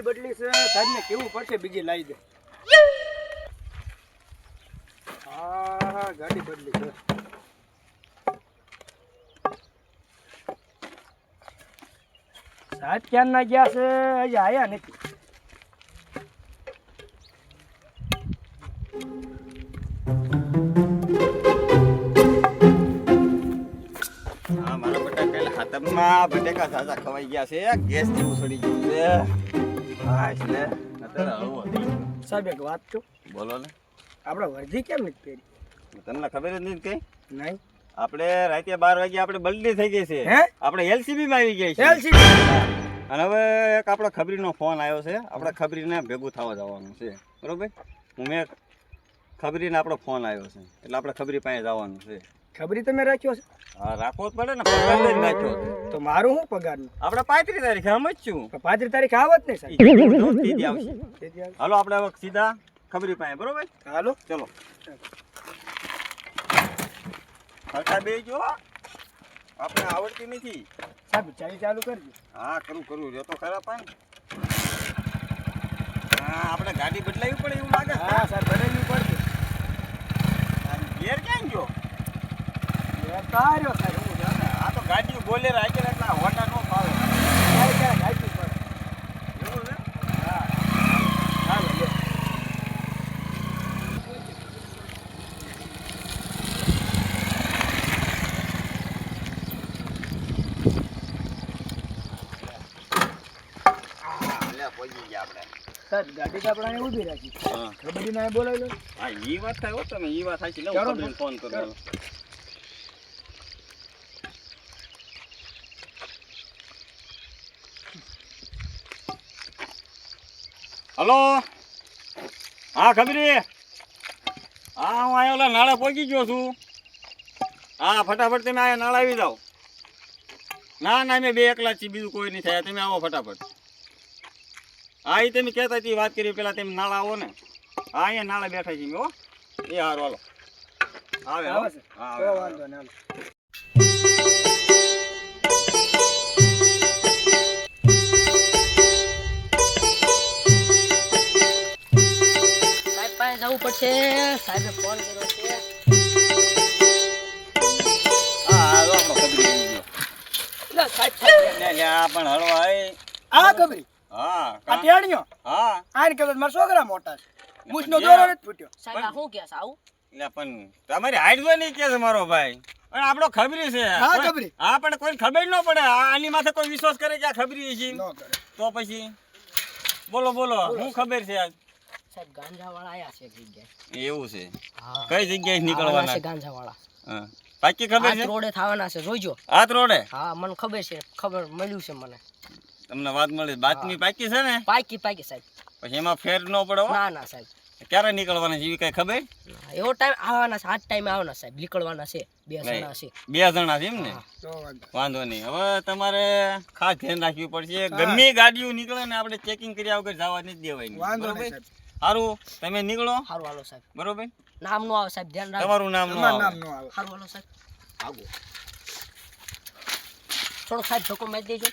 ગાડી બદલી છે સાહેબને કેવું પડશે બીજી લાવી દે. હા ગાડી બદલી છે. સાત ક્યાં ના ગયા છે? હજી આયા નથી. મારા બટાકા હાથમાં બટાકા સાજા ખવાઈ ગયા છે. ગેસ જેવું સડી ગયું છે. હા એટલે અત્યારે સાહેબ એક વાત કહું બોલો ને આપણે વર્ધી કેમ નથી પહેરી તમને ખબર જ નથી કઈ નહીં આપણે રાતે બાર વાગે આપણે બદલી થઈ ગઈ છે? આપણે એલસીબી માં આવી ગઈ છે LCB? અને હવે એક આપણો ખબરીનો ફોન આવ્યો છે આપણે ખબરીને ભેગું થવા જવાનું છે બરોબર હું મેં ખબરીને આપણો ફોન આવ્યો છે એટલે આપણે ખબરી પાસે જવાનું છે ખબરી તમે રાખ્યો છે હા રાખવો જ પડે ને પગાર જ રાખ્યો. તો મારું શું પગારનું? આપણે પાંત્રીસ તારીખે સમજ છું. પાંત્રીસ તારીખ આવત ને સાહેબ. આવશે. હાલો આપણે હવે સીધા ખબરી પાસે બરોબર? હાલો. ચલો. ખર્ચા બે જો. આપણે આવડતી નથી. સાહેબ ચાલી ચાલુ કરજો. હા કરું કરું. જો તો ખરા પાન હા આપણે ગાડી બદલાવી પડે એવું લાગે. હા સાહેબ બદલવી પડશે આ ઘેર ક્યાં ગયો એ થાય હું જાણે. આ તો ગાડી બોલે રાખે એટલે હોટા નો ફાવે. ક્યારે ક્યારે ગાડી પડે એવું છે? હા. હાલો લ્યો. સાહેબ ગાડી આપણે ઊભી રાખી. હા. ના બોલાવી લો. હા એ વાત થાય હો તમે એ વાત થાય છે ચાલો ફોન કરું. હલો? હા ખબરી? હા હું અહીંયા ઓલા નાળા પહોંચી ગયો છું. હા ફટાફટ તમે અહીંયા નાળા આવી જાઓ. ના ના મેં બે એકલા છીએ બીજું કોઈ નહીં થાય. તમે આવો ફટાફટ. હા એ તમે કહેતા હતી વાત કરી પેલા તમે નાળા આવો ને. હા અહીંયા નાળા બેઠા છીએ હો. એ હારો હાલો. આવે હો. આવે હા વાંધો નહીં જવું પડશે. સાહેબે ફોન કર્યો છે. હા હા જો આપણો ખબરી આવી ગયો લે, સાહેબ સાહેબ. લે, લે, આ પણ હળવા આ ખબરી? હા આ કા? હા. આને કહેવાય મારા છોકરા મોટા છે. મૂછનો દોરો નથી ફૂટ્યો. સાહેબ આ શું કહે છે એટલે પણ તમારી હાઈટ જો નહીં કે મારો ભાઈ. પણ આપણો ખબરી છે. હા, કોઈ- ખબરી. હા પણ કોઈ ખબર ન પડે. આની માથે કોઈ વિશ્વાસ કરે કે આ ખબરી છે? ન તો પછી? બોલો બોલો. શું ખબર છે આજ? સાહેબ ગાંજા આયા છે એક જગ્યાએ. એવું છે? કઈ જગ્યાએ છે હા. પાકી ખબર છે? રોડે થવાના છે જોઈજો. આત રોડે? હા મને ખબર છે ખબર મળ્યું છે મને. તમને વાત મળી બાતમી પાકી છે ને? પાકી પાકી સાહેબ. પછી એમાં ફેર ન પડે ના ના સાહેબ. ક્યારે નીકળવાના છે એવી કઈ ખબર? એવો ટાઈમ આવવાના છે આજ ટાઈમે આવવાના સાહેબ. નીકળવાના છે બે જણા છે. બે જણા છે એમ ને? વાંધો. વાંધો નહીં. હવે તમારે ખાસ ધ્યાન રાખવું પડશે. ગમે ગાડીઓ નીકળે ને આપણે ચેકિંગ કર્યા વગર જવા નથી દેવાય વાંધો નહીં સારું તમે નીકળો. સારું હાલો સાહેબ. બરોબર? નામનું આવે સાહેબ ધ્યાન રાખજો. તમારું નામનું નામનું આવે. સારું હાલો સાહેબ. આવો. થોડો સાહેબ ધક્કો મારી દેજો.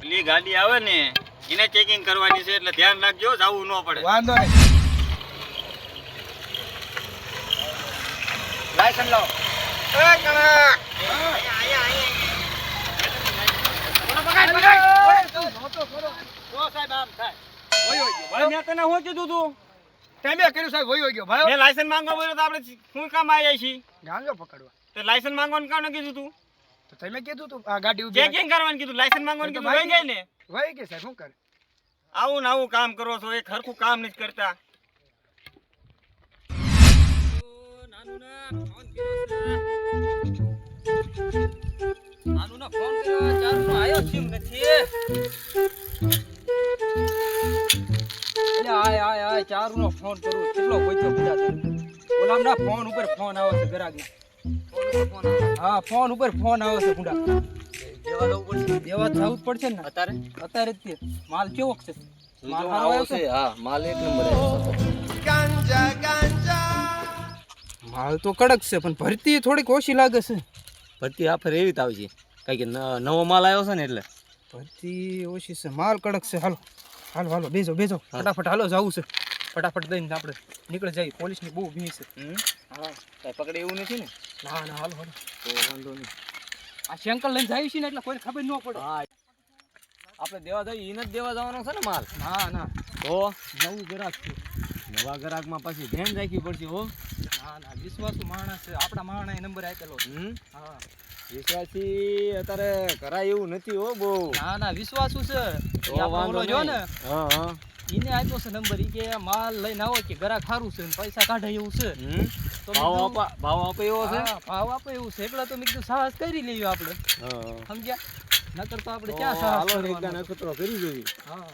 પેલી ગાડી આવે ને એને ચેકિંગ કરવાની છે એટલે ધ્યાન રાખજો જવું ન પડે. વાંધો નહીં. લાયસન્સ લાવો. એ મેં તને હું કીધું તું? તમે કર્યું સાહેબ હોય ગયો ભાઈ. મેં લાયસન્સ માંગવા બોલ્યો તો આપણે શું કામ આવ્યા છીએ? ગાંજો પકડવા. તો લાયસન્સ માંગવાનું કામ કીધું તું? તો તમે કીધું તું આ ગાડી ઊભી ચેકિંગ કરવાનું કીધું? લાયસન્સ માંગવાનું કીધું હોય ગઈ ને? હોય ગઈ સાહેબ શું કરે? આવું ને આવું કામ કરો છો એક હરખું કામ નથી કરતા. આનું ફોન કર્યો ચારનો આયો છે નથી આય ચારનો ફોન કરું. કેટલો પૈસો પૂરા થયો ઓલામના ફોન ઉપર ફોન આવે છે ગરાગી હા ફોન ઉપર ફોન આવે છે ગુંડા દેવા દેવા જવું જ પડશે ને? અત્યારે? અત્યારે જ માલ કેવો છે? માલ સારો આવ્યો છે? હા માલ એક નંબર માલ તો કડક છે પણ ભરતી થોડીક ઓછી લાગે છે. ભરતી આફર એવી જ આવશે કારણ કે નવો માલ આવ્યો છે ને એટલે. ભરતી ઓછી છે. માલ કડક છે. હાલો. હાલો હાલો. બેજો બેજો. ફટાફટ હાલો જવું છે. ફટાફટ દઈને આપણે નીકળી જઈએ. પોલીસની બહુ ભીડ છે. હા કઈ પકડે એવું નથી ને? ના ના હાલો હાલો. તો વાંધો નહીં. આ શંકર લઈને જાય છે ને એટલે કોઈ ખબર ન પડે. હા આપણે દેવા જઈએ એને જ દેવા જવાનો છે ને માલ? ના ના. તો નવું ગ્રાહક છે. નવા ગ્રાહકમાં પછી ધ્યાન રાખવી પડશે હો? ના ના વિશ્વાસુ માણસ છે. આપણા માણસ નંબર આપેલો હમ? હા. વિશ્વાસી અત્યારે કરાય એવું નથી હો બહુ. ના ના વિશ્વાસુ છે. રહ્યો ને. હા હા. એને આપ્યો છે નંબર ઈ કે માલ લઈને આવો કે ગ્રાહક સારું છે પૈસા કાઢે એવું છે. તો ભાવ આપા ભાવ આપે એવો છે? ભાવ આપે એવું છે. એટલે તો મેં કીધું સાહસ કરી લઈએ આપણે. સમજ્યા? નકર તો આપણે ક્યાં સાહસ હાલો ને કરવાનો? એકદમ કરી જોઈએ. હા.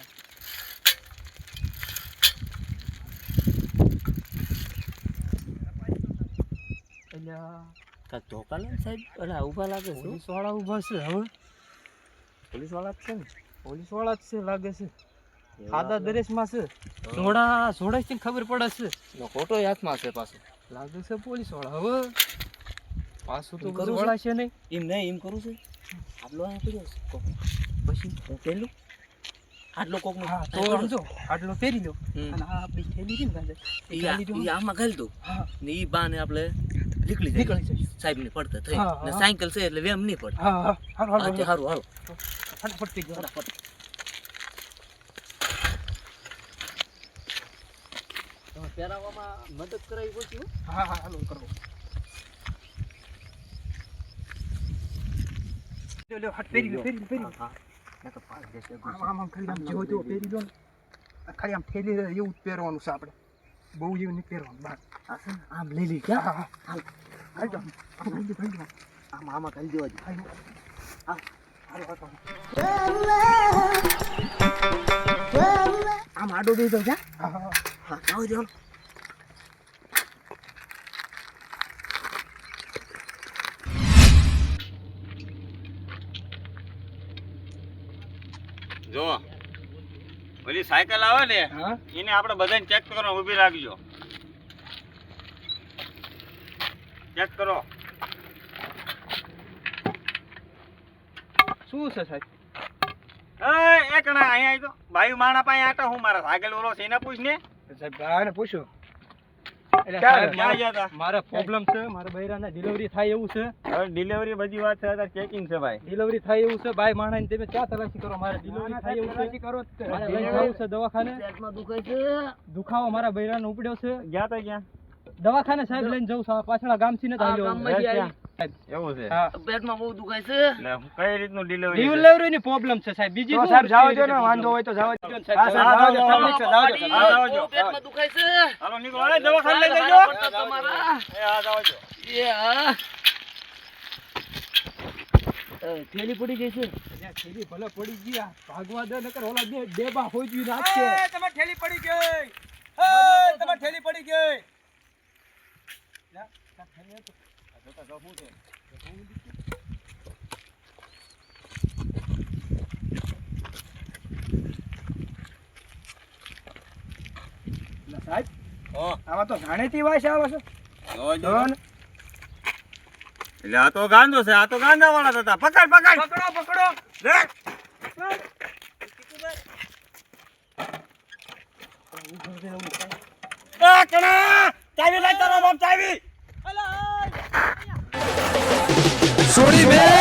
અલ્યા. ધોકા ને સાહેબ? અરે ઊભા લાગે પોલીસવાળા ઊભા છે હવે. પોલીસવાળા છે ને? પોલીસવાળા જ છે લાગે છે. સાદા દરેશમાં છે. સોડા થી ખબર પડે છે. નો ખોટો હાથમાં છે પાછો. લાગે છે પોલીસવાળા હવે. પાછું તો કરું? વળાશે નહીં. એમ નહીં એમ કરું છે? આટલો આ કર્યો છે. પછી પેલું આટલો કોક નો તો સમજો આટલો પહેરી લો અને આ આપણી થેલી છે ને ગાજર, એ ગાલી આમાં ઘાલી દો ને ઈ બાને આપણે નીકળી જાય નીકળી સાહેબ ને પડતા થઈ. ને સાયકલ છે એટલે વેમ નહીં પડે. હા હા. હાલો હાલો હાલો. હારું ફટાફટ થઈ ગયો. ફટાફટ. તમે પહેરાવામાં મદદ કરાવી પડશે હો. હા હા હાલો કરો. લ્યો, લ્યો, હાથ પહેરી લો, પહેરી પહેરી હા, હા. તો પાડ દેશે આમ આમ આમ ખાલી આમ જેવો તેવો પહેરી લો ને ખાલી આમ થેલી એવું જ પહેરવાનું છે આપણે. બહુ જેવું નહીં પહેરવાનું બહાર આમ લઈ લઈ હા ક્યાં? હા હા હાલ. જાઓ. આમ આમ આમાં કરી દેવા દે. હાલો. હા, હાલો, હાલો. આમ આડો દઈ દો જા હા, હા, હા જાઓ જાઓ જો ઓલી સાયકલ આવે ને એને આપણે બધાને ચેક કરો ઊભી રાખજો. ચેક કરો. શું છે સાહેબ? એ એકણા અહીંયા આવી તો ભાઈ માણા પાસે આટા હું મારા સાયકલ ઓલો છે એને પૂછ ને સાહેબ આને પૂછ્યું એટલે ક્યાં સાહેબ, ક્યાં ગયા હતા? મારે પ્રોબ્લેમ છે મારા બૈરાને ડિલિવરી થાય એવું છે. હવે ડિલિવરી બધી વાત છે અત્યારે ચેકિંગ છે ભાઈ. ડિલિવરી થાય એવું છે બાય માણસ તમે ક્યાં તલાશી કરો? મારે ડિલિવરી થાય એવું છે. કરો. મારે લઈને છે દવાખાને. દુખાવો મારા બૈરાને ઉપડ્યો છે. ગયા તો ગયા દવાખાને સાહેબ લઈને જવું છે પાછળ ગામથી ને ક્યાં? એવું છે? પેટમાં બહુ દુખાય છે. કઈ રીતનું ડિલિવરી ડિલિવરી ની પ્રોબ્લેમ છે સાહેબ. બીજી તો સાહેબ જાઓ કેવી ને વાંધો હોય તો જાઓ દો. સાહેબ, હા, સાહેબ, હા, જાઓ દો, જાઓ, તકલીફ છે, જાઓ દો, હા, જાઓ દો. જાઓ જો. પેટમાં દુખાય છે. હાલો નીકળો. અરે દવાખાને લઈ જજો. એ હા જાઓ જો. એ હા. થેલી પડી ગઈ છે. થેલી ભલે પડી ગયા ભાગવા દે નકર ઓલા બે ડેબા હોય નાખશે એ, થેલી પડી ગઈ. તમે થેલી પડી ગઈ. લા, સાહેબ આમાં તો જાણીતી વાત છે આ વસ્તુ. જોવો. જો ને. એટલે આ તો ગાંધો છે આ તો ગાંધા વાળા હતા પકડ પકડ પકડો પકડો. કણા ચાવી લઈ તારો બાપ ચાવી છોડી બે